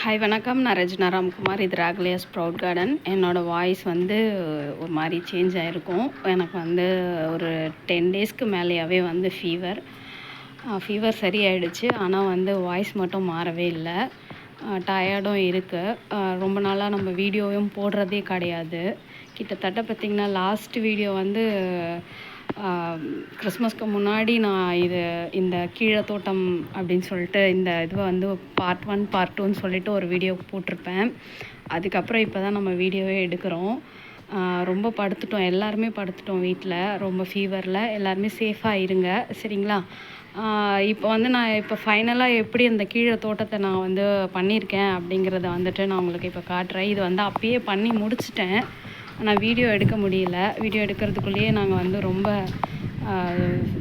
Hi வணக்கம். நான் ரஜினா ராம்குமார். இது ராகலியா ப்ரௌட் கார்டன் என்னோடய வாய்ஸ் வந்து ஒரு மாதிரி சேஞ்ச் ஆகிருக்கும் எனக்கு வந்து ஒரு டென் டேஸ்க்கு மேலேயாவே வந்து ஃபீவர் ஃபீவர் சரியாயிடுச்சு. ஆனால் வந்து வாய்ஸ் மட்டும் மாறவே இல்லை. டயர்டும் இருக்குது ரொம்ப நாளாக நம்ம வீடியோவும் போடுறதே கிடையாது. கிட்டத்தட்ட பார்த்திங்கன்னா லாஸ்ட் வீடியோ வந்து கிறிஸ்மஸ்க்கு முன்னாடி நான் இது இந்த கீழே தோட்டம் அப்படின்னு சொல்லிட்டு இந்த இதுவை வந்து பார்ட் ஒன் பார்ட் டூன்னு சொல்லிட்டு ஒரு வீடியோ போட்டிருப்பேன். அதுக்கப்புறம் இப்போ தான் நம்ம வீடியோவே எடுக்கிறோம். ரொம்ப படுத்துட்டோம். எல்லாருமே படுத்துட்டோம் வீட்டில் ரொம்ப ஃபீவரில் எல்லாருமே சேஃபாக இருங்க. சரிங்களா? இப்போ வந்து நான் இப்போ ஃபைனலாக எப்படி அந்த கீழே தோட்டத்தை நான் வந்து பண்ணியிருக்கேன் அப்படிங்கிறத வந்துட்டு நான் உங்களுக்கு இப்போ காட்டுறேன். இது வந்து அப்பயே பண்ணி முடிச்சிட்டேன். ஆனால் வீடியோ எடுக்க முடியல. வீடியோ எடுக்கிறதுக்குள்ளேயே நாங்கள் வந்து ரொம்ப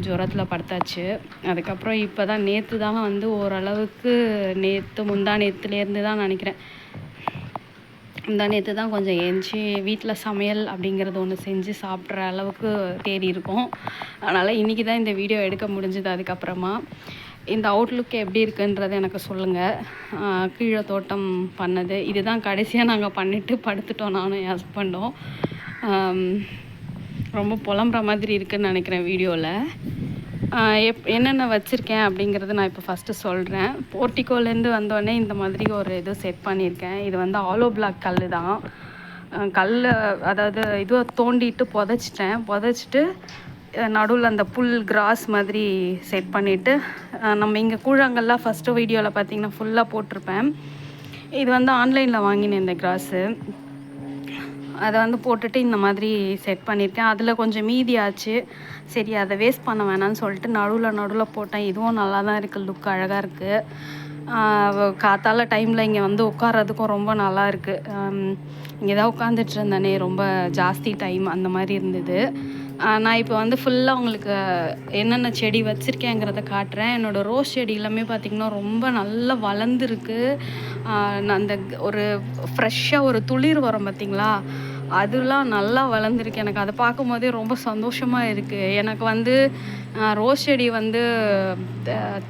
ஜுரத்தில் படுத்தாச்சு. அதுக்கப்புறம் இப்போ தான் நேற்று தான் வந்து ஓரளவுக்கு நேற்று முந்தா நேற்றுலேருந்து தான் நினைக்கிறேன். முந்தா நேற்று தான் கொஞ்சம் ஏஞ்சி வீட்டில் சமையல் அப்படிங்கிறது ஒன்று செஞ்சு சாப்பிட்ற அளவுக்கு தேடி இருக்கோம். அதனால் இன்றைக்கி தான் இந்த வீடியோ எடுக்க முடிஞ்சது அதுக்கப்புறமா. இந்த அவுட்லுக் எப்படி இருக்குன்றது எனக்கு சொல்லுங்கள் கீழே தோட்டம் பண்ணது. இதுதான் கடைசியாக நாங்கள் பண்ணிவிட்டு படுத்துட்டோம் நானும் என் ஹஸ்பண்டும் ரொம்ப புலம்புற மாதிரி இருக்குன்னு நினைக்கிறேன் வீடியோவில் எப் என்னென்ன வச்சுருக்கேன் அப்படிங்கிறது நான் இப்போ ஃபஸ்ட்டு சொல்கிறேன் போர்ட்டிகோலேருந்து வந்தோடனே இந்த மாதிரி ஒரு இது செட் பண்ணியிருக்கேன். இது வந்து ஆலோ பிளாக் கல் தான் கல் அதாவது இதுவை தோண்டிட்டு புதைச்சிட்டேன். புதைச்சிட்டு நடுவில் அந்த புல் கிராஸ் மாதிரி செட் பண்ணிவிட்டு நம்ம இங்கே கூழாங்கல்லாம் ஃபஸ்ட்டு வீடியோவில் பார்த்தீங்கன்னா ஃபுல்லாக போட்டிருப்பேன். இது வந்து ஆன்லைனில் வாங்கினேன் இந்த கிராஸு. அதை வந்து போட்டுட்டு இந்த மாதிரி செட் பண்ணியிருக்கேன் அதில் கொஞ்சம் மீதி ஆச்சு. சரி அதை வேஸ்ட் பண்ண வேணாம்னு சொல்லிட்டு நடுவில் நடுவில் போட்டேன். இதுவும் நல்லா தான் இருக்குது லுக் அழகாக இருக்குது காத்தால டைமில் இங்கே வந்து உட்கார்றதுக்கும் ரொம்ப நல்லா இருக்குது இங்கே தான் உட்காந்துட்டு இருந்தேனே ரொம்ப ஜாஸ்தி டைம் அந்த மாதிரி இருந்தது. நான் இப்போ வந்து ஃபுல்லாக உங்களுக்கு என்னென்ன செடி வச்சுருக்கேங்கிறத காட்டுறேன். என்னோடய ரோஸ் செடி எல்லாமே பார்த்திங்கன்னா ரொம்ப நல்லா வளர்ந்துருக்கு. நான் அந்த ஒரு ஃப்ரெஷ்ஷாக ஒரு துளிர் வரும் பார்த்தீங்களா அதெல்லாம் நல்லா வளர்ந்துருக்கு. எனக்கு அதை பார்க்கும் போதே ரொம்ப சந்தோஷமாக இருக்குது எனக்கு வந்து ரோஸ் செடி வந்து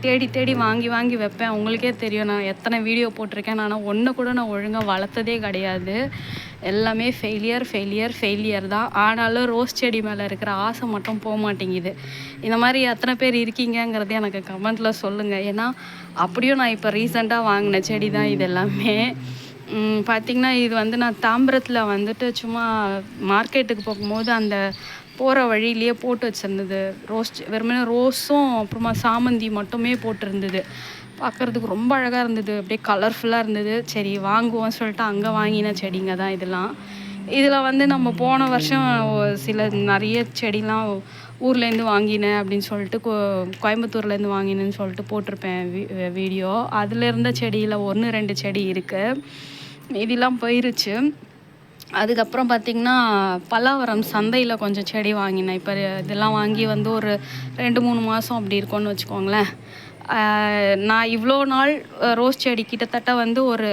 தேடி தேடி வாங்கி வாங்கி வைப்பேன். உங்களுக்கே தெரியும். நான் எத்தனை வீடியோ போட்டிருக்கேன். ஆனால் ஒன்று கூட நான் ஒழுங்காக வளர்த்ததே கிடையாது. எல்லாமே ஃபெயிலியர் ஃபெயிலியர் ஃபெயிலியர் தான். ஆனாலும் ரோஸ் செடி மேலே இருக்கிற ஆசை மட்டும் போக மாட்டேங்குது. இந்த மாதிரி எத்தனை பேர் இருக்கீங்கங்கிறது எனக்கு கமெண்ட்டில் சொல்லுங்கள் ஏன்னா அப்படியும் நான் இப்போ ரீசெண்டாக வாங்கின செடி தான் இது எல்லாமே. பார்த்தீங்கன்னா இது வந்து நான் தாம்பரத்தில் வந்துட்டு சும்மா மார்க்கெட்டுக்கு போகும்போது அந்த போகிற வழியிலேயே போட்டு வச்சுருந்தது. ரோஸ் வெறுமனே ரோஸும் அப்புறமா சாமந்தி மட்டுமே போட்டிருந்தது. பார்க்குறதுக்கு ரொம்ப அழகாக இருந்தது. அப்படியே கலர்ஃபுல்லாக இருந்தது. சரி வாங்குவோம் சொல்லிட்டு அங்கே வாங்கின செடிங்க தான் இதெல்லாம். இதில் வந்து நம்ம போன வருஷம் சில நிறைய செடிலாம் ஊர்லேருந்து வாங்கினேன் அப்படின்னு சொல்லிட்டு கோ கோயம்புத்தூர்லேருந்து வாங்கினேன்னு சொல்லிட்டு போட்டிருப்பேன் வீ- வீடியோ. அதில் இருந்த செடியில் ஒன்று ரெண்டு செடி இருக்குது இதெல்லாம் போயிருச்சு. அதுக்கப்புறம் பார்த்திங்கன்னா பல்லாவரம் சந்தையில் கொஞ்சம் செடி வாங்கினேன். இப்போ இதெல்லாம் வாங்கி வந்து ஒரு ரெண்டு மூணு மாதம் அப்படி இருக்கும்னு வச்சுக்கோங்களேன். நான் இவ்வளோ நாள் ரோஸ் செடி கிட்டத்தட்ட வந்து ஒரு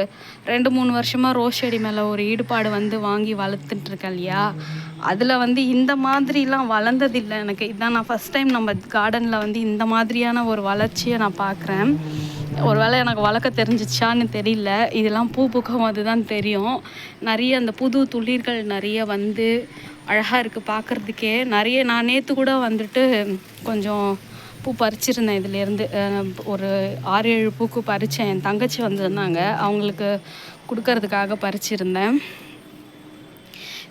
ரெண்டு மூணு வருஷமாக ரோஸ் செடி மேலே ஒரு ஈடுபாடு வந்து வாங்கி வளர்த்துட்டுருக்கேன் இல்லையா? அதில் வந்து இந்த மாதிரிலாம் வளர்ந்ததில்லை எனக்கு. இதான் நான் ஃபஸ்ட் டைம் நம்ம கார்டனில் வந்து இந்த மாதிரியான ஒரு வளர்ச்சியை நான் பார்க்குறேன் ஒருவேளை எனக்கு வளர்க்க தெரிஞ்சிச்சான்னு தெரியல. இதெல்லாம் பூ பூக்கும் அதுதான் தெரியும். நிறைய அந்த புது துளிர்கள் நிறைய வந்து அழகாக இருக்குது பார்க்குறதுக்கே நிறைய நான் நேற்று கூட வந்துட்டு கொஞ்சம் பூ பறிச்சிருந்தேன் இதுலேருந்து. ஒரு ஆறு ஏழு பூக்கு பறித்தேன் என் தங்கச்சி வந்திருந்தாங்க அவங்களுக்கு கொடுக்கறதுக்காக பறிச்சிருந்தேன்.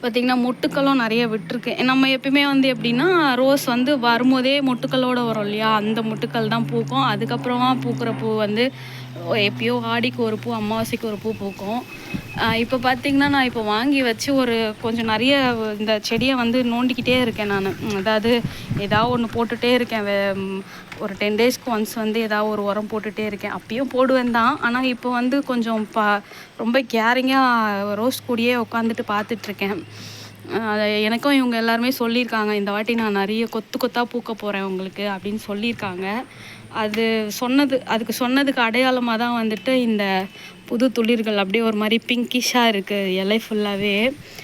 பார்த்திங்கன்னா மொட்டுக்களும் நிறைய விட்டுருக்கு. நம்ம எப்பயுமே வந்து எப்படின்னா ரோஸ் வந்து வரும்போதே மொட்டுக்களோடு வரும் இல்லையா? அந்த மொட்டுக்கள் தான் பூக்கும். அதுக்கப்புறமா பூக்கிற பூ வந்து எப்பயோ ஆடிக்கு ஒரு பூ அமாவாசைக்கு ஒரு பூ பூக்கும். இப்போ பார்த்திங்கன்னா நான் இப்போ வாங்கி வச்சு ஒரு கொஞ்சம் நிறைய இந்த செடியை வந்து நோண்டிக்கிட்டே இருக்கேன் நான். அதாவது ஏதாவது ஒன்று போட்டுகிட்டே இருக்கேன். ஒரு டென் டேஸ்க்கு ஒன்ஸ் வந்து ஏதாவது ஒரு உரம் போட்டுகிட்டே இருக்கேன். அப்பயும் போடுவேன் தான். ஆனால் இப்போ வந்து கொஞ்சம் பா ரொம்ப கேரிங்காக ரோஸ் கூடியே உட்காந்துட்டு பார்த்துட்ருக்கேன் எனக்கும் இவங்க எல்லாருமே சொல்லியிருக்காங்க இந்த வாட்டி நான் நிறைய கொத்து கொத்தாக பூக்க போகிறேன் உங்களுக்கு அப்படின்னு சொல்லியிருக்காங்க. அது சொன்னது அதுக்கு சொன்னதுக்கு அடையாளமாக தான் வந்துட்டு இந்த புது துளிர்கள் அப்படியே ஒரு மாதிரி பிங்கிஷாக இருக்குது இலை ஃபுல்லாகவே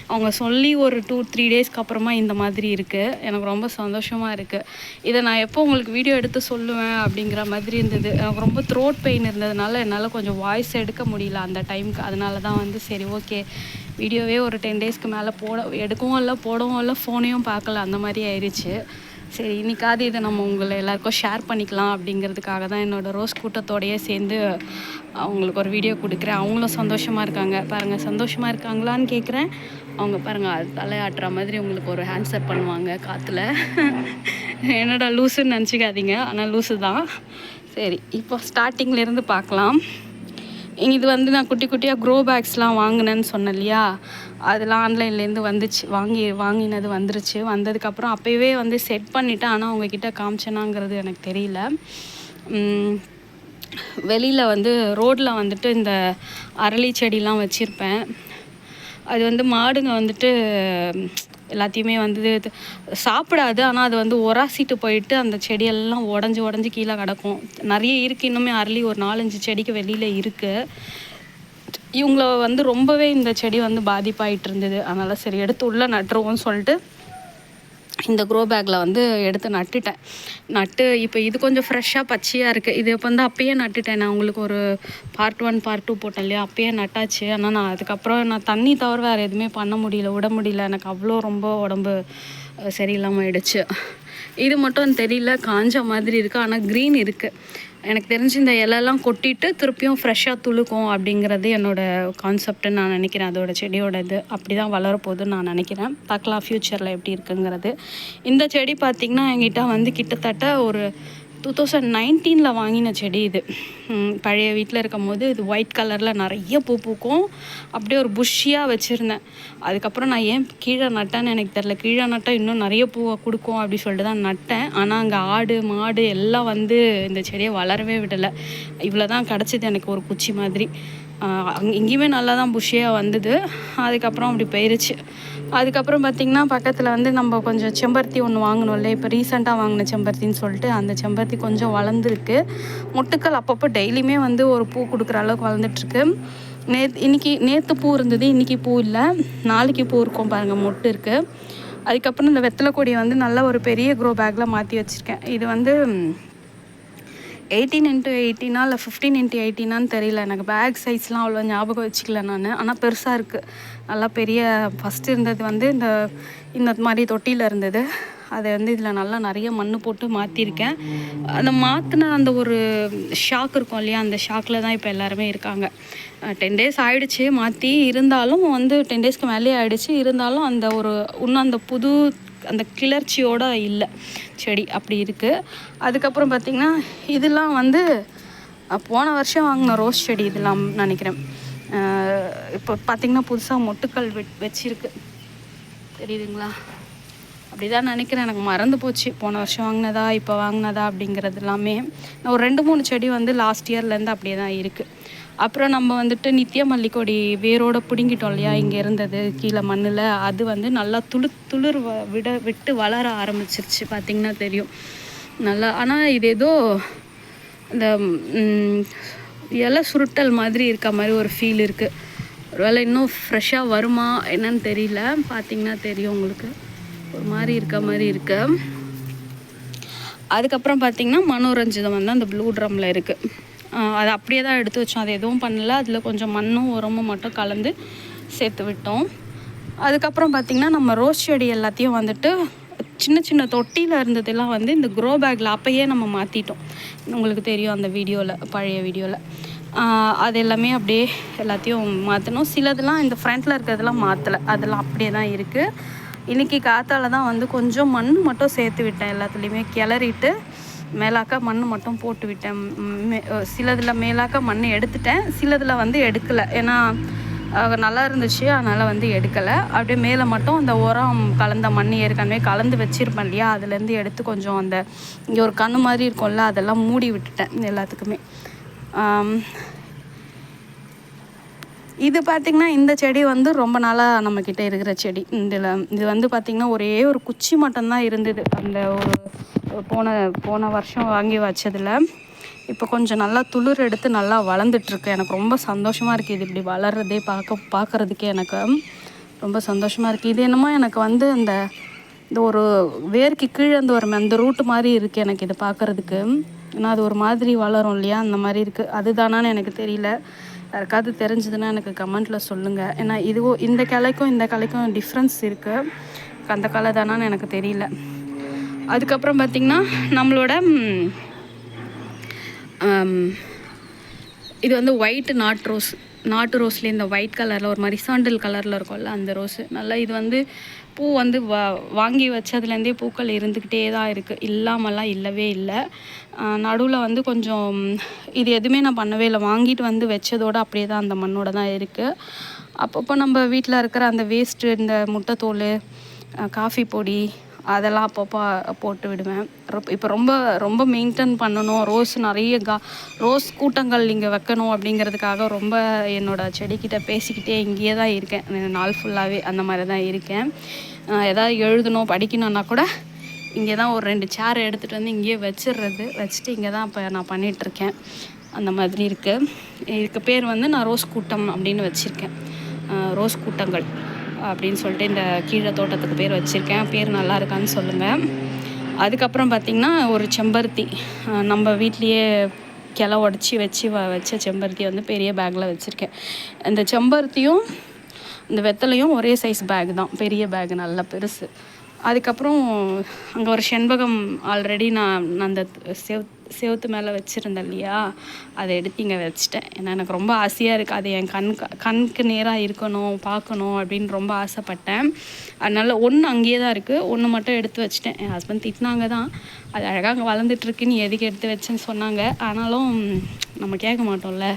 அவங்க சொல்லி ஒரு டூ த்ரீ டேஸ்க்கு அப்புறமா இந்த மாதிரி இருக்குது எனக்கு ரொம்ப சந்தோஷமாக இருக்குது இதை நான் எப்போ உங்களுக்கு வீடியோ எடுத்து சொல்லுவேன் அப்படிங்கிற மாதிரி இருந்தது. எனக்கு ரொம்ப த்ரோட் பெயின் இருந்ததுனால என்னால் கொஞ்சம் வாய்ஸ் எடுக்க முடியல அந்த டைமுக்கு அதனால தான் வந்து சரி ஓகே வீடியோவே ஒரு டென் டேஸ்க்கு மேலே போட எடுக்கவும் இல்லை போடவும் இல்லை ஃபோனையும் பார்க்கல. அந்த மாதிரி ஆயிடுச்சு சரி இன்னைக்காவது இதை நம்ம உங்களை எல்லாருக்கும் ஷேர் பண்ணிக்கலாம் அப்படிங்கிறதுக்காக தான் என்னோடய ரோஸ் கூட்டத்தோடையே சேர்ந்து அவங்களுக்கு ஒரு வீடியோ கொடுக்குறேன். அவங்களும் சந்தோஷமாக இருக்காங்க. பாருங்கள் சந்தோஷமாக இருக்காங்களான்னு கேட்குறேன் அவங்க பாருங்கள் அது தலையாட்டுற மாதிரி உங்களுக்கு ஒரு ஹேண்ட்ஸப் பண்ணுவாங்க காற்றுல என்னடா லூசுன்னு நினச்சிக்காதீங்க. ஆனால் லூசு தான். சரி இப்போ ஸ்டார்டிங்லேருந்து பார்க்கலாம். இது வந்து நான் குட்டி குட்டியாக க்ரோ பேக்ஸ்லாம் வாங்கினேன்னு சொன்னேன் இல்லையா? அதெல்லாம் ஆன்லைன்லேருந்து வந்துச்சு. வாங்கி வாங்கினது வந்துருச்சு. வந்ததுக்கப்புறம் அப்போவே வந்து செட் பண்ணிவிட்டேன் ஆனால் உங்ககிட்ட காமிச்சேனாங்கிறது எனக்கு தெரியல. வெளியில் வந்து ரோட்டில் வந்துட்டு இந்த அரளி செடிலாம் வச்சுருப்பேன். அது வந்து மாடுங்க வந்துட்டு எல்லாத்தையுமே வந்து சாப்பிடாது. ஆனால் அது வந்து உராசிட்டு போயிட்டு அந்த செடியெல்லாம் உடஞ்சி உடஞ்சி கீழே கிடக்கும். நிறைய இருக்குது இன்னுமே அரளி ஒரு நாலஞ்சு செடிக்கு வெளியில் இருக்குது இவங்கள வந்து ரொம்பவே இந்த செடி வந்து பாதிப்பாயிட்டு இருந்தது அதனால் சரி எடுத்து உள்ளே நட்டுருவோம்னு சொல்லிட்டு இந்த க்ரோ பேக்கில் வந்து எடுத்து நட்டுட்டேன். நட்டு இப்போ இது கொஞ்சம் ஃப்ரெஷ்ஷாக பச்சையாக இருக்குது இது இப்போ வந்து அப்பயே நட்டுட்டேன். நான் உங்களுக்கு ஒரு பார்ட் ஒன் பார்ட் டூ போட்டேன் இல்லையா? அப்பயே நட்டாச்சு. ஆனால் நான் அதுக்கப்புறம் நான் தண்ணி தவிர வேறு எதுவுமே பண்ண முடியல விட முடியல. எனக்கு அவ்வளோ ரொம்ப உடம்பு சரியில்லாமல் ஆயிடுச்சு. இது மட்டும் தெரியல காஞ்ச மாதிரி இருக்குது ஆனால் க்ரீன் இருக்குது எனக்கு தெரிஞ்சு இந்த இலையெல்லாம் கொட்டிட்டு திருப்பியும் ஃப்ரெஷ்ஷாக துளுக்கும் அப்படிங்கிறது என்னோடய கான்செப்ட்னு நான் நினைக்கிறேன். அதோட செடியோட இது அப்படி தான் வளரப்போகுதுன்னு நான் நினைக்கிறேன். பார்க்கலாம் ஃப்யூச்சரில் எப்படி இருக்குங்கிறது. இந்த செடி பார்த்திங்கன்னா என்கிட்ட வந்து கிட்டத்தட்ட ஒரு டூ தௌசண்ட் நைன்டீனில் வாங்கின செடி இது. பழைய வீட்டில் இருக்கும் போது இது ஒயிட் கலரில் நிறைய பூ பூக்கும். அப்படியே ஒரு புஷ்ஷியாக வச்சுருந்தேன். அதுக்கப்புறம் நான் ஏன் கீழே நட்டேன்னு எனக்கு தெரில கீழே நட்டால் இன்னும் நிறைய பூவை கொடுக்கும் அப்படி சொல்லிட்டு தான் நட்டேன். ஆனால் அங்கே ஆடு மாடு எல்லாம் வந்து இந்த செடியை வளரவே விடலை. இவ்வளோ தான் கிடச்சிது எனக்கு ஒரு குச்சி மாதிரி. அங்கே இங்கேயுமே எங்கேயுமே நல்லா தான் புஷ்ஷியாக வந்தது. அதுக்கப்புறம் அப்படி போயிருச்சு. அதுக்கப்புறம் பார்த்திங்கன்னா பக்கத்தில் வந்து நம்ம கொஞ்சம் செம்பருத்தி ஒன்று வாங்கினோம்ல இப்போ ரீசெண்டாக வாங்கின செம்பருத்தின்னு சொல்லிட்டு அந்த செம்பருத்தி கொஞ்சம் வளர்ந்துருக்கு. மொட்டுக்கள் அப்பப்போ டெய்லியுமே வந்து ஒரு பூ கொடுக்குற அளவுக்கு வளர்ந்துட்டுருக்கு. நேற்று இன்னைக்கு நேற்று பூ இருந்தது இன்றைக்கி பூ இல்லை. நாளைக்கு பூ இருக்கும் பாருங்கள் மொட்டு இருக்குது அதுக்கப்புறம் இந்த வெத்தலை கொடியை வந்து நல்ல ஒரு பெரிய க்ரோ பேக்கில் மாற்றி வச்சுருக்கேன். இது வந்து எயிட்டீன் இன்ட்டு எயிட்டீனா இல்லை ஃபிஃப்டீன் இன்ட்டு எயிட்டீனான்னு தெரியல. எனக்கு பேக் சைஸ்லாம் அவ்வளோ ஞாபகம் வச்சுக்கல நான். ஆனால் பெருசாக இருக்குது நல்லா பெரிய ஃபஸ்ட்டு இருந்தது வந்து இந்த இந்த மாதிரி தொட்டியில் இருந்தது. அதை வந்து இதில் நல்லா நிறைய மண் போட்டு மாற்றிருக்கேன் அந்த மாற்றின அந்த ஒரு ஷாக் இருக்கும் இல்லையா? அந்த ஷாக்கில் தான் இப்போ எல்லாருமே இருக்காங்க. டென் டேஸ் ஆயிடுச்சு. மாற்றி இருந்தாலும் வந்து டென் டேஸ்க்கு மேலேயே ஆயிடுச்சு. இருந்தாலும் அந்த ஒரு இன்னும் அந்த புது அந்த கிளர்ச்சியோடு இல்லை. செடி அப்படி இருக்குது அதுக்கப்புறம் பார்த்திங்கன்னா இதெல்லாம் வந்து போன வருஷம் வாங்கின ரோஸ் செடி இதெல்லாம் நினைக்கிறேன். இப்போ பார்த்திங்கன்னா புதுசாக மொட்டுக்கள் வெ வச்சிருக்கு. தெரியுதுங்களா? அப்படிதான் நினைக்கிறேன். எனக்கு மறந்து போச்சு. போன வருஷம் வாங்கினதா இப்போ வாங்கினதா அப்படிங்கிறது எல்லாமே. நான் ஒரு ரெண்டு மூணு செடி வந்து லாஸ்ட் இயர்லேருந்து அப்படியே தான் இருக்குது அப்புறம் நம்ம வந்துட்டு நித்திய மல்லிக்கொடி வேரோட பிடுங்கிட்டோம் இல்லையா இங்கே இருந்தது கீழே மண்ணில். அது வந்து நல்லா துளு துளிர் வ- விட விட்டு வளர ஆரம்பிச்சிருச்சு பார்த்திங்கன்னா தெரியும். நல்லா ஆனால் இது ஏதோ இந்த இலை சுருட்டல் மாதிரி இருக்க மாதிரி ஒரு ஃபீல் இருக்குது ஒருவேளை இன்னும் ஃப்ரெஷ்ஷாக வருமா என்னன்னு தெரியல பார்த்தீங்கன்னா தெரியும் உங்களுக்கு. ஒரு மாதிரி இருக்க மாதிரி இருக்கு. அதுக்கப்புறம் பார்த்தீங்கன்னா மனோரஞ்சிதம் வந்து அந்த ப்ளூ ட்ரம்மில் இருக்குது அது அப்படியே தான் எடுத்து வச்சோம். அது எதுவும் பண்ணல. அதில் கொஞ்சம் மண்ணும் உரமும் மட்டும் கலந்து சேர்த்து விட்டோம். அதுக்கப்புறம் பார்த்திங்கன்னா நம்ம ரோஸ் செடி எல்லாத்தையும் வந்துட்டு சின்ன சின்ன தொட்டியில் இருந்ததெல்லாம் வந்து இந்த க்ரோ பேக்கில் அப்போயே நம்ம மாற்றிட்டோம் உங்களுக்கு தெரியும் அந்த வீடியோவில் பழைய வீடியோவில் அது எல்லாமே அப்படியே எல்லாத்தையும் மாற்றணும் சிலதெல்லாம் இந்த ஃப்ரண்ட்டில் இருக்கிறதெல்லாம் மாற்றலை அதெல்லாம் அப்படியே தான் இருக்குது இன்றைக்கி காற்றால தான் வந்து கொஞ்சம் மண் மட்டும் சேர்த்து விட்டேன். எல்லாத்துலேயுமே கிளறிட்டு மேலாக்க மண் மட்டும் போட்டு விட்டேன். மே- சிலதில் மேலாக்க மண் எடுத்துட்டேன். சிலதில் வந்து எடுக்கலை. ஏன்னா நல்லா இருந்துச்சு. அதனால் வந்து எடுக்கலை. அப்படியே மேலே மட்டும் அந்த உரம் கலந்த மண் ஏற்கனவே கலந்து வச்சுருப்பேன் இல்லையா? அதுலேருந்து எடுத்து கொஞ்சம் அந்த இங்கே ஒரு கண் மாதிரி இருக்கும்ல அதெல்லாம் மூடி விட்டுட்டேன் எல்லாத்துக்குமே. இது பார்த்திங்கன்னா இந்த செடி வந்து ரொம்ப நாளாக நம்மக்கிட்ட இருக்கிற செடி. இதில் இது வந்து பார்த்திங்கன்னா ஒரே ஒரு குச்சி மட்டும்தான் இருந்தது. அந்த ஒரு போன போன வருஷம் வாங்கி வச்சதில் இப்போ கொஞ்சம் நல்லா துளிர் எடுத்து நல்லா வளர்ந்துட்டுருக்கு. எனக்கு ரொம்ப சந்தோஷமாக இருக்குது இது இப்படி வளர்றதே பார்க்க பார்க்குறதுக்கே எனக்கு. ரொம்ப சந்தோஷமாக இருக்குது இது என்னமோ எனக்கு வந்து அந்த இந்த ஒரு வேர்க்கு கீழே அந்த ஒரு அந்த ரூட்டு மாதிரி இருக்குது எனக்கு இது பார்க்குறதுக்கு. ஏன்னா அது ஒரு மாதிரி வளரும் இல்லையா? அந்த மாதிரி இருக்குது அதுதானான்னு எனக்கு தெரியல. யாருக்காவது தெரிஞ்சதுன்னா எனக்கு கமெண்ட்டில் சொல்லுங்கள் ஏன்னா இதுவும் இந்த கிளைக்கும் இந்த கிளைக்கும் டிஃப்ரென்ஸ் இருக்குது அந்த கலை தானான்னு எனக்கு தெரியல. அதுக்கப்புறம் பார்த்திங்கன்னா நம்மளோட இது வந்து ஒயிட் நாட் ரோஸ் நாட்டு ரோஸ்லேயே இந்த ஒயிட் கலரில் ஒரு மாதிரி சாண்டல் கலரில் இருக்கும்ல அந்த ரோஸு நல்லா இது வந்து பூ வந்து வா வாங்கி வச்சதுலேருந்தே பூக்கள் இருந்துக்கிட்டே தான் இருக்குது இல்லாமலாம் இல்லவே இல்லை. நடுவில் வந்து கொஞ்சம் இது எதுவுமே நான் பண்ணவே இல்லை. வாங்கிட்டு வந்து வச்சதோடு அப்படியே தான் அந்த மண்ணோட தான் இருக்குது அப்பப்போ நம்ம வீட்டில் இருக்கிற அந்த வேஸ்ட்டு இந்த முட்டைத்தோல் காஃபி பொடி அதெல்லாம் அப்பப்போ போட்டு விடுவேன். இப்போ ரொம்ப ரொம்ப மெயின்டைன் பண்ணணும். ரோஸ் நிறைய கா ரோஸ் கூட்டங்கள் இங்கே வைக்கணும் அப்படிங்கிறதுக்காக ரொம்ப என்னோடய செடிக்கிட்ட பேசிக்கிட்டே இங்கேயே தான் இருக்கேன். நாள் ஃபுல்லாகவே அந்த மாதிரி தான் இருக்கேன். எதாவது எழுதணும் படிக்கணுன்னா கூட இங்கே தான் ஒரு ரெண்டு சேர் எடுத்துகிட்டு வந்து இங்கேயே வச்சிடுறது. வச்சுட்டு இங்கே தான் இப்போ நான் பண்ணிகிட்ருக்கேன் அந்த மாதிரி இருக்குது இதுக்கு பேர் வந்து நான் ரோஸ் கூட்டம் அப்படின்னு வச்சுருக்கேன். ரோஸ் கூட்டங்கள். அப்படின்னு சொல்லிட்டு இந்த கீழே தோட்டத்துக்கு பேர் வச்சுருக்கேன். பேர் நல்லா இருக்கான்னு சொல்லுங்கள் அதுக்கப்புறம் பார்த்திங்கன்னா ஒரு செம்பருத்தி. நம்ம வீட்லேயே கிளை உடச்சி வச்சு வ வச்ச செம்பருத்தி வந்து பெரிய பேக்கில் வச்சுருக்கேன். இந்த செம்பருத்தியும் இந்த வெத்தலையும் ஒரே சைஸ் பேக் தான். பெரிய பேக் நல்லா பெருசு. அதுக்கப்புறம் அங்கே ஒரு செண்பகம் ஆல்ரெடி நான் அந்த செவ் செவத்து மேலே வச்சுருந்தேன் இல்லையா? அதை எடுத்து இங்கே வச்சுட்டேன். ஏன்னா எனக்கு ரொம்ப ஆசையாக இருக்குது அது என் கண் கண்ணுக்கு நேராக இருக்கணும் பார்க்கணும் அப்படின்னு ரொம்ப ஆசைப்பட்டேன். அதனால் ஒன்று அங்கேயே தான் இருக்குது ஒன்று மட்டும் எடுத்து வச்சுட்டேன். என் ஹஸ்பண்ட் திட்டினாங்க தான். அது அழகாக அங்கே வளர்ந்துட்டுருக்குன்னு எதுக்கு எடுத்து வச்சேன்னு சொன்னாங்க. ஆனாலும் நம்ம கேட்க மாட்டோம்ல.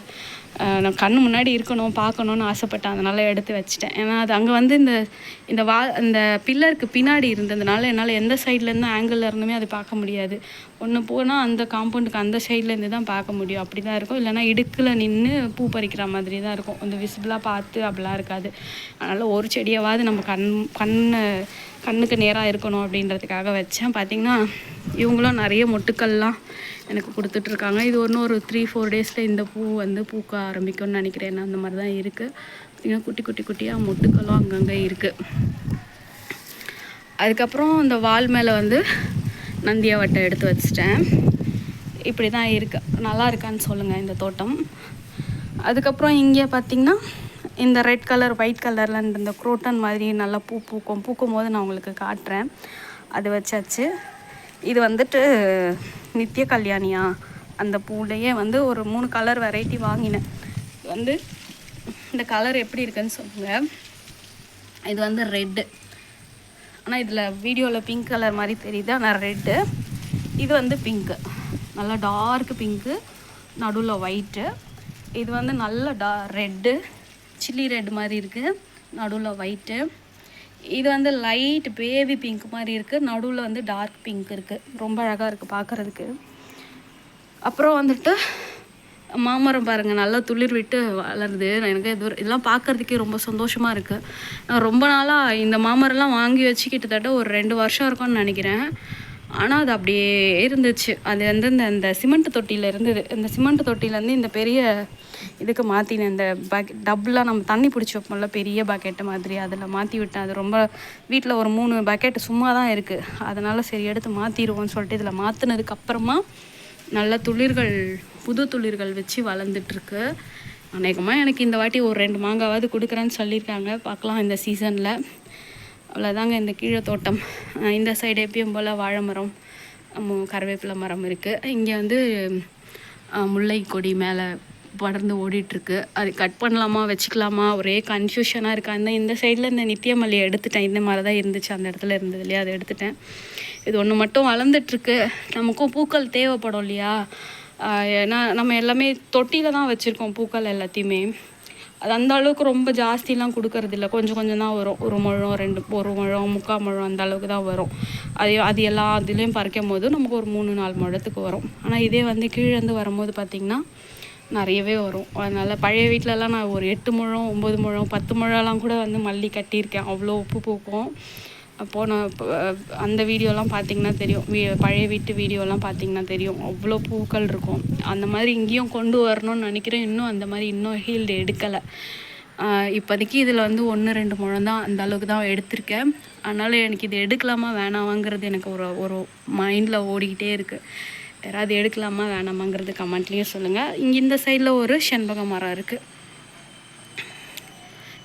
நான் கண் முன்னாடி இருக்கணும் பார்க்கணுன்னு ஆசைப்பட்டேன். அதனால் எடுத்து வச்சுட்டேன். ஏன்னா அது அங்கே வந்து இந்த இந்த வா இந்த பில்லருக்கு பின்னாடி இருந்ததுனால என்னால் எந்த சைட்லேருந்து ஆங்கிளில் இருந்துமே அது பார்க்க முடியாது. ஒன்று போனால் அந்த காம்பவுண்டுக்கு அந்த சைட்லேருந்து தான் பார்க்க முடியும். அப்படி தான் இருக்கும். இல்லைனா இடுக்கில் நின்று பூ பறிக்கிற மாதிரி தான் இருக்கும் அந்த விசிபிளாக பார்த்து அப்படிலாம் இருக்காது. அதனால் ஒரு செடியாவது நம்ம கண் கண்ணை கண்ணுக்கு நேராக இருக்கணும் அப்படின்றதுக்காக வச்சேன். பார்த்திங்கன்னா இவங்களும் நிறைய மொட்டுக்கள்லாம் எனக்கு கொடுத்துட்ருக்காங்க. இது ஒன்று ஒரு த்ரீ ஃபோர் டேஸில் இந்த பூ வந்து பூக்க ஆரம்பிக்கும்னு நினைக்கிறேன். அந்த மாதிரி தான் இருக்குது பார்த்திங்கன்னா குட்டி குட்டி குட்டியாக மொட்டுக்களும் அங்கங்கே இருக்குது அதுக்கப்புறம் இந்த வால் மேலே வந்து நந்தியா வட்டை எடுத்து வச்சிட்டேன். இப்படி தான் இருக்குது நல்லா இருக்கான்னு சொல்லுங்கள் இந்த தோட்டம். அதுக்கப்புறம் இங்கே பார்த்திங்கன்னா இந்த ரெட் கலர் ஒயிட் கலரில் இந்த குரோட்டன் மாதிரி நல்லா பூ பூக்கும். பூக்கும் போது நான் உங்களுக்கு காட்டுறேன். அது வச்சாச்சு. இது வந்துட்டு நித்திய கல்யாணியா? அந்த பூலையே வந்து ஒரு மூணு கலர் வெரைட்டி வாங்கினேன். வந்து இந்த கலர் எப்படி இருக்குன்னு சொல்லுங்கள் இது வந்து ரெட்டு ஆனால் இதில் வீடியோவில் பிங்க் கலர் மாதிரி தெரியுது. ஆனால் ரெட்டு இது வந்து பிங்க்கு நல்லா டார்க் பிங்க்கு நடுவில் ஒயிட்டு இது வந்து நல்ல டா ரெட்டு சில்லி ரெட் மாதிரி இருக்குது நடுவில் ஒயிட்டு இது வந்து லைட் பேபி பிங்க் மாதிரி இருக்குது நடுவில் வந்து டார்க் பிங்க் இருக்குது ரொம்ப அழகாக இருக்குது பார்க்குறதுக்கு அப்புறம் வந்துட்டு மாமரம் பாருங்கள் நல்லா துளிர் விட்டு வளருது. எனக்கு இது இதெல்லாம் பார்க்குறதுக்கே ரொம்ப சந்தோஷமாக இருக்குது நான் ரொம்ப நாளாக இந்த மாமரம்லாம் வாங்கி வச்சு கிட்டத்தட்ட ஒரு ரெண்டு வருஷம் இருக்கும்னு நினைக்கிறேன். ஆனால் அது அப்படியே இருந்துச்சு. அது வந்து இந்த இந்த சிமெண்ட் தொட்டியில் இருந்தது இந்த சிமெண்ட் தொட்டிலேருந்து இந்த பெரிய இதுக்கு மாற்றினேன் இந்த பக்கெட் டப்புலாம் நம்ம தண்ணி பிடிச்சி வைப்போம்ல பெரிய பக்கெட்டு மாதிரி அதில் மாற்றி விட்டேன். அது ரொம்ப வீட்டில் ஒரு மூணு பக்கெட் சும்மா தான் இருக்குது அதனால் சரி எடுத்து மாற்றிடுவோம்னு சொல்லிட்டு இதில் மாற்றினதுக்கப்புறமா நல்ல துளிர்கள் புது துளிர்கள் வச்சு வளர்ந்துட்டுருக்கு. அநேகமாக எனக்கு இந்த வாட்டி ஒரு ரெண்டு மாங்காவது கொடுக்குறேன்னு சொல்லியிருக்காங்க. பார்க்கலாம் இந்த சீசனில் அவ்வளோதாங்க இந்த கீழே தோட்டம். இந்த சைடு எப்பயும் போல் வாழை மரம் கருவேப்பிலை மரம் இருக்குது இங்கே வந்து முல்லை கொடி மேலே படர்ந்து ஓடிட்டுருக்கு. அது கட் பண்ணலாமா வச்சுக்கலாமா? ஒரே கன்ஃபியூஷனாக இருக்குது அந்த இந்த சைடில் இந்த நித்தியமல்லியை எடுத்துட்டேன். இந்த மாதிரி தான் இருந்துச்சு. அந்த இடத்துல இருந்தது இல்லையா? அதை எடுத்துட்டேன். இது ஒன்று மட்டும் வளர்ந்துட்டுருக்கு. நமக்கும் பூக்கள் தேவைப்படும் இல்லையா? ஏன்னா நம்ம எல்லாமே தொட்டியில் தான் வச்சுருக்கோம் பூக்கள் எல்லாத்தையுமே. அது அந்த அளவுக்கு ரொம்ப ஜாஸ்திலாம் கொடுக்கறதில்ல. கொஞ்சம் கொஞ்சம் தான் வரும். ஒரு முழம் ரெண்டு ஒரு முழம் முக்கால் முழம் அந்த அளவுக்கு தான் வரும். அது அது எல்லா இதுலேயும் பறிக்கும் போது நமக்கு ஒரு மூணு நாலு முழத்துக்கு வரும். ஆனால் இதே வந்து கீழேருந்து வரும்போது பார்த்திங்கன்னா நிறையவே வரும். அதனால் பழைய வீட்டிலலாம் நான் ஒரு எட்டு முழம் ஒம்பது முழம் பத்து முழம்லாம் கூட வந்து மல்லி கட்டியிருக்கேன். அவ்வளோ உப்பு பூக்கும். போன அந்த வீடியோலாம் பார்த்தீங்கன்னா தெரியும். வீ பழைய வீட்டு வீடியோலாம் பார்த்தீங்கன்னா தெரியும். அவ்வளோ பூக்கள் இருக்கும். அந்த மாதிரி இங்கேயும் கொண்டு வரணும்னு நினைக்கிறேன். இன்னும் அந்த மாதிரி இன்னும் ஹீல்டு எடுக்கலை. இப்போதைக்கு இதில் வந்து ஒன்று ரெண்டு முழம் தான் அந்த அளவுக்கு தான் எடுத்திருக்கேன். அதனால் எனக்கு இது எடுக்கலாமா வேணாமாங்கிறது எனக்கு ஒரு ஒரு மைண்டில் ஓடிக்கிட்டே இருக்குது யாராவது எடுக்கலாமா வேணாமாங்கிறது கமெண்ட்லேயும் சொல்லுங்கள் இங்கே இந்த சைடில் ஒரு செண்பக மரம் இருக்குது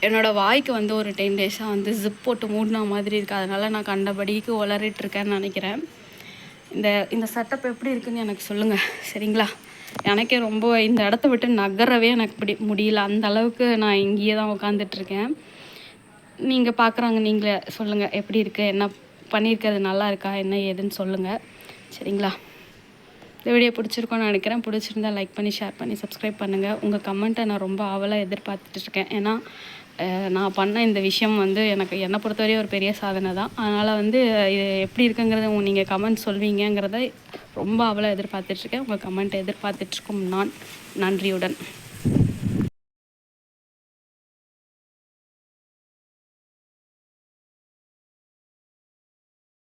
என்னோடய வாய்க்கு வந்து ஒரு டென் டேஸாக வந்து ஜிப் போட்டு மூடின மாதிரி இருக்குது அதனால் நான் கண்டபடிக்கு உளறிட்டுருக்கேன்னு நினைக்கிறேன். இந்த இந்த செட்டப் எப்படி இருக்குன்னு எனக்கு சொல்லுங்கள் சரிங்களா? எனக்கே ரொம்ப இந்த இடத்த விட்டு நகரவே எனக்கு பிடி முடியல. அந்த அளவுக்கு நான் இங்கேயே தான் உட்காந்துட்ருக்கேன் நீங்கள் பார்க்குறாங்க நீங்களே சொல்லுங்கள் எப்படி இருக்குது என்ன பண்ணியிருக்கிறது நல்லா இருக்கா? என்ன ஏதுன்னு சொல்லுங்கள் சரிங்களா? இந்த வீடியோ பிடிச்சிருக்கோன்னு நினைக்கிறேன். பிடிச்சிருந்தா லைக் பண்ணி ஷேர் பண்ணி சப்ஸ்கிரைப் பண்ணுங்கள் உங்கள் கமெண்ட்டை நான் ரொம்ப ஆவலாக எதிர்பார்த்துட்ருக்கேன் ஏன்னா நான் பண்ண இந்த விஷயம் வந்து எனக்கு என்னை பொறுத்தவரையும் ஒரு பெரிய சாதனை தான். அதனால் வந்து இது எப்படி இருக்குங்கிறத நீங்கள் கமெண்ட் சொல்வீங்கங்கிறத ரொம்ப அவ்வளோ எதிர்பார்த்துட்ருக்கேன் உங்கள் கமெண்ட்டை எதிர்பார்த்துட்ருக்கும் நான். நன்றியுடன்.